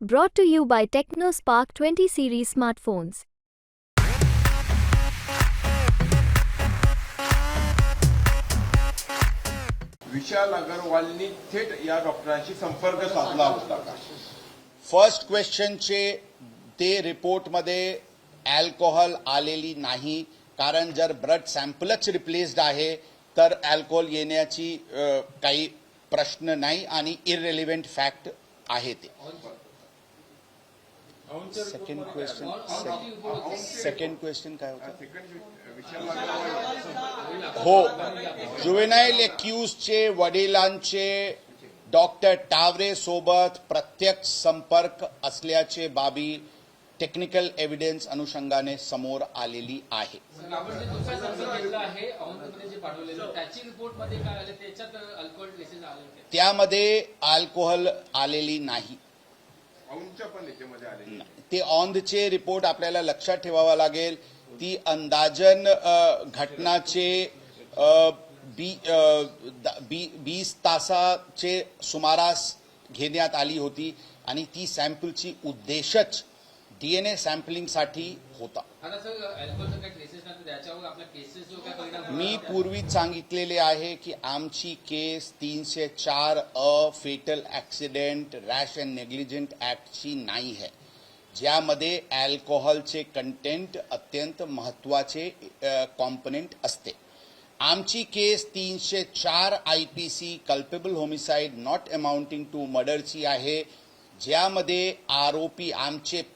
Brought to you by TechnoSpark 20 series smartphones. विशाल अगरवालनी थेट या डॉक्टरांशी संपर्क साधला होता का फर्स्ट क्वेश्चनचे ते रिपोर्टमध्ये अल्कोहोल आलेली नाही कारण जर ब्लड सॅम्पलच रिप्लेस्ड आहे तर अल्कोहोल येण्याची अ, काही प्रश्न नाही आणि इररेलिव्हेंट फॅक्ट आहे ते सेकंड क्वेश्चन सेकंड क्वेश्चन काय होतं? हो जुवेनाईल एक्युजचे वडिलांचे डॉक्टर टावरे सोबत प्रत्यक्ष संपर्क असल्याचे बाबी टेक्निकल एव्हिडन्स अनुषंगाने समोर आलेली आहे. त्यामध्ये अल्कोहोल आलेली नाही. औंधच्या पण याच्यामध्ये आले ते ऑनचे रिपोर्ट आपल्याला लक्षात ठेवावा लागेल. ती अंदाजन घटनाचे द- वीस तासाचे सुमारास घेण्यात आली होती आणि ती सॅम्पलची उद्देशच सॅम्पलिंगसाठी होता. केसेस जो काय परिणाम होणार मी होता? पूर्वीच सांगितलेले आहे की आमची केस तीनशे चार a fatal accident rash and negligent ऍक्टची नाही आहे. ज्यामध्ये अल्कोहोलचे कंटेंट अत्यंत महत्त्वाचे कॉम्पोनेंट असते. आमची केस तीनशे चार I P C culpable homicide not amounting to मर्डरची आहे. ज्यामध्ये आरोपी आमचे